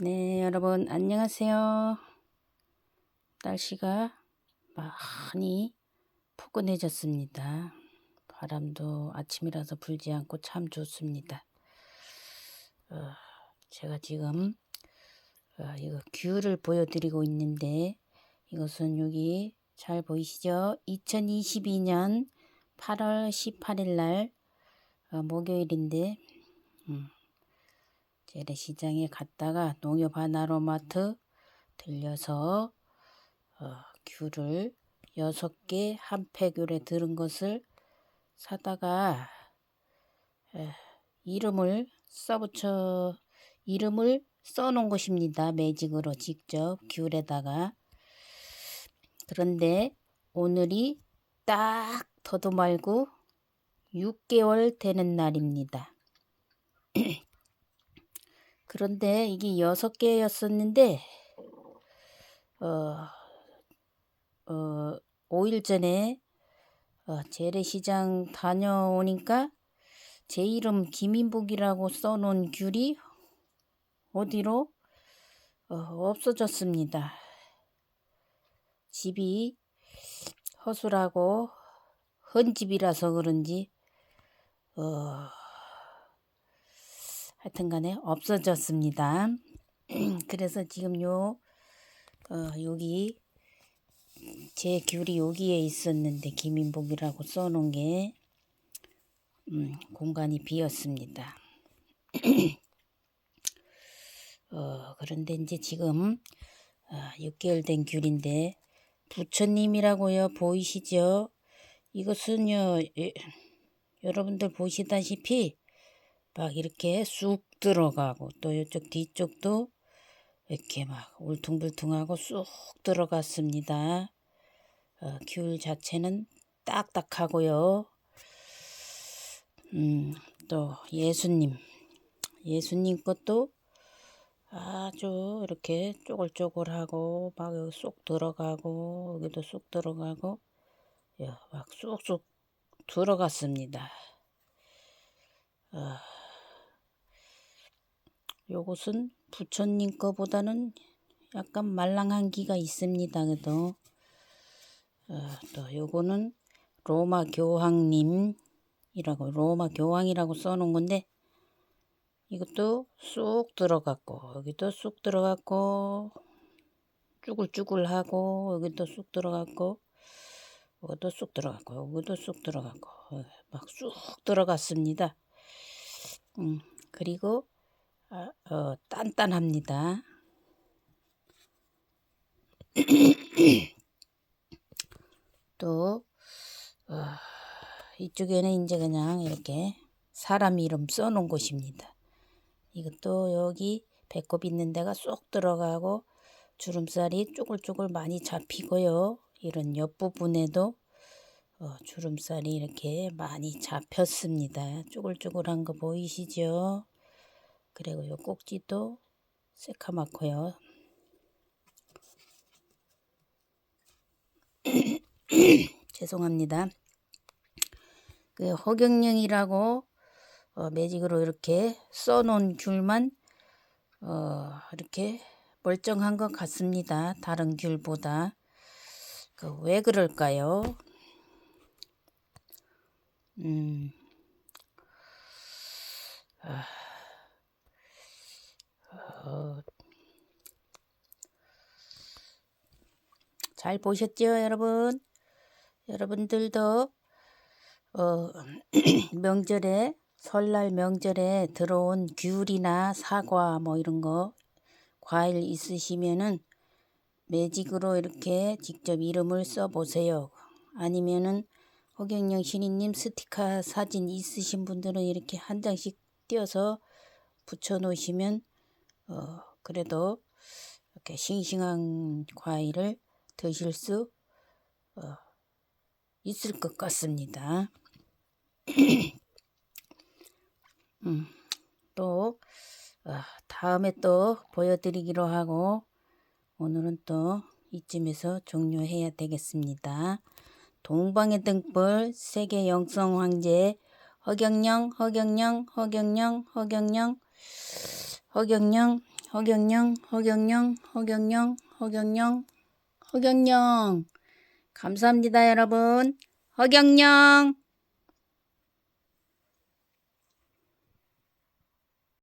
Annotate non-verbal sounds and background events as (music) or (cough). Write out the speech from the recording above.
네, 여러분 안녕하세요. 날씨가 많이 포근해졌습니다. 바람도 아침이라서 불지 않고 참 좋습니다. 어, 제가 지금 어, 이거 귤을 보여드리고 있는데 이것은 여기 잘 보이시죠? 2022년 8월 18일 날 어, 목요일인데 음, 재래시장에 갔다가 농협 하나로마트 들려서 어, 귤을 여섯 개한 팩율에 들은 것을 사다가 에, 이름을 써붙여 이름을 써놓은 것입니다. 매직으로 직접 귤에다가 그런데 오늘이 딱 더도 말고 6개월 되는 날입니다. (clears throat) 그런데 이게 여섯 개였었는데 어, 어, 5일 전에 어, 재래시장 다녀오니까 제 이름 김인복이라고 써놓은 귤이 어디로 어, 없어졌습니다. 집이 허술하고 헌 집이라서 그런지 어, 하여튼간에 없어졌습니다. (clears throat) 그래서 지금 요 어, 여기 제 귤이 여기에 있었는데 김인복이라고 써놓은 게 음, 공간이 비었습니다. (clears throat) 어, 그런데 이제 지금 어, 6개월 된 귤인데 부처님이라고요 보이시죠? 이것은요 예, 여러분들 보시다시피 막 이렇게 쑥 들어가고 또 이쪽 뒤쪽도 이렇게 막 울퉁불퉁하고 쑥 들어갔습니다. 어, 귤 자체는 딱딱하고요. 음, 또 예수님, 예수님 것도 아주 이렇게 쪼글쪼글하고 막 여기 쏙 들어가고 여기도 쏙 들어가고 막 쑥쑥 들어갔습니다. 어, 요것은 부처님 거보다는 약간 말랑한 기가 있습니다. 그래도 어, 또 요거는 로마 교황님이라고 로마 교황이라고 써놓은 건데 이것도 쑥 들어갔고 여기도 쑥 들어갔고 쭈글쭈글하고 여기도 쑥 들어갔고 여기도 쑥 들어갔고 여기도 쑥 들어갔고 어, 막쑥 들어갔습니다. 음, 그리고 아, 어, 단단합니다. (clears throat) 또 어, 이쪽에는 이제 그냥 이렇게 사람 이름 써놓은 곳입니다. 이것도 여기 배꼽 있는 데가 쏙 들어가고 주름살이 쪼글쪼글 많이 잡히고요. 이런 옆부분에도 어, 주름살이 이렇게 많이 잡혔습니다. 쪼글쪼글한 거 보이시죠? 그리고 요 꼭지도 새카맣고요. (clears throat) 죄송합니다. 그 허경영이라고 어, 매직으로 이렇게 써놓은 귤만 어, 이렇게 멀쩡한 것 같습니다. 다른 귤보다 그 왜 그럴까요? 음. 잘 보셨죠, 여러분? 여러분들도 어, (clears throat) 명절에 설날 명절에 들어온 귤이나 사과 뭐 이런 거 과일 있으시면은 매직으로 이렇게 직접 이름을 써 보세요. 아니면은 허경영 신인님 스티커 사진 있으신 분들은 이렇게 한 장씩 띄어서 붙여 놓으시면 어, 그래도 이렇게 싱싱한 과일을 드실 수 어, 있을 것 같습니다. (clears throat) 음, 또 어, 다음에 또 보여드리기로 하고 오늘은 또 이쯤에서 종료해야 되겠습니다. 동방의 등불 세계 영성 황제 허경영 허경영 허경영 허경영 허경영, 허경영, 허경영, 허경영, 허경영, 허경영. 감사합니다, 여러분. 허경영.